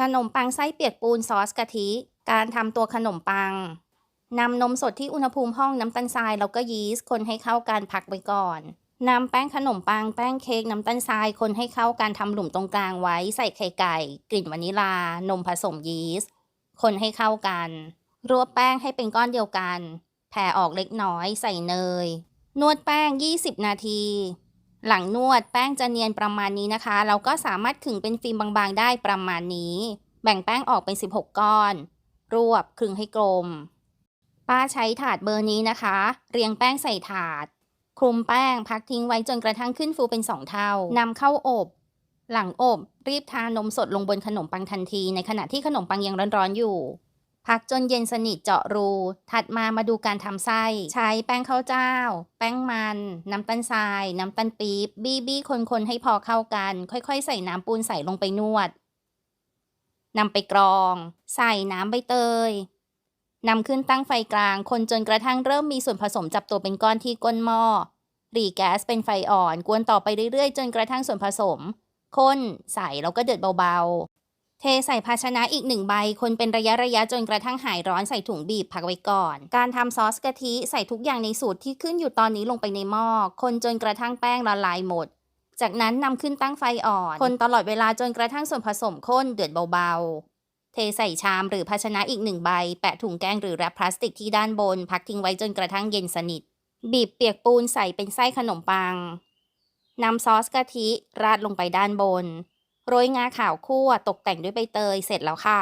ขนมปังไส้เปียกปูนซอสกะทิ การทำตัวขนมปังนำนมสดที่อุณหภูมิห้องน้ำตาลทรายแล้วก็ยีสต์คนให้เข้ากันพักไว้ก่อนนำแป้งขนมปังแป้งเค้กน้ำตาลทรายคนให้เข้ากันทำหลุมตรงกลางไว้ใส่ไข่ไก่ กลิ่นวานิลา นมผสมยีสต์คนให้เข้ากันรวบแป้งให้เป็นก้อนเดียวกัน แผ่ออกเล็กน้อยใส่เนย นวดแป้ง 20 นาที หลังนวดแป้งจะเนียนประมาณนี้นะคะ เราก็สามารถขึงเป็นฟิล์มบางๆ ได้ประมาณนี้ แบ่งแป้งออกเป็น 16 ก้อน รวบคลึงให้กลม ป้าใช้ถาดเบอร์นี้นะคะ เรียงแป้งใส่ถาด คลุมแป้งพักทิ้งไว้จนกระทั่งขึ้นฟูเป็นสองเท่านำเข้าอบ หลังอบรีบทานมสดลงบนขนมปังทันที ในขณะที่ขนมปังยังร้อนๆอยู่ พักจนเย็นสนิทเจาะรู ถัดมามาดูการทำไส้ ใช้แป้งข้าวเจ้า แป้งมัน น้ำตาลทราย น้ำตาลปี๊บ บี้บี้คนๆให้พอเข้ากัน ค่อยๆ ใส่น้ำปูนใส่ลงไปนวดนำไปกรอง ใส่น้ำใบเตยนำขึ้นตั้งไฟกลาง คนจนกระทั่งเริ่มมีส่วนผสมจับตัวเป็นก้อนที่ก้นหม้อหรี่แก๊สเป็นไฟอ่อน กวนต่อไปเรื่อยๆ จนกระทั่งส่วนผสม ข้น ใส่แล้วก็เดือดเบาๆ เทใส่ภาชนะอีกหนึ่งใบ คนเป็นระยะระยะจนกระทั่งหายร้อนใส่ถุงบีบพักไว้ก่อน การทำซอสกะทิใส่ทุกอย่างในสูตรที่ขึ้นอยู่ตอนนี้ลงไปในหม้อ คนจนกระทั่งแป้งละลายหมด จากนั้นนำขึ้นตั้งไฟอ่อน คนตลอดเวลาจนกระทั่งส่วนผสมข้นเดือดเบาๆ เทใส่ชามหรือภาชนะอีกหนึ่งใบ แปะถุงแกงหรือแรปพลาสติกที่ด้านบน พักทิ้งไว้จนกระทั่งเย็นสนิท บีบเปียกปูนใส่เป็นไส้ขนมปังนำซอสกะทิราดลงไปด้านบน โรยงาขาวคั่วตกแต่งด้วยใบเตยเสร็จแล้วค่ะ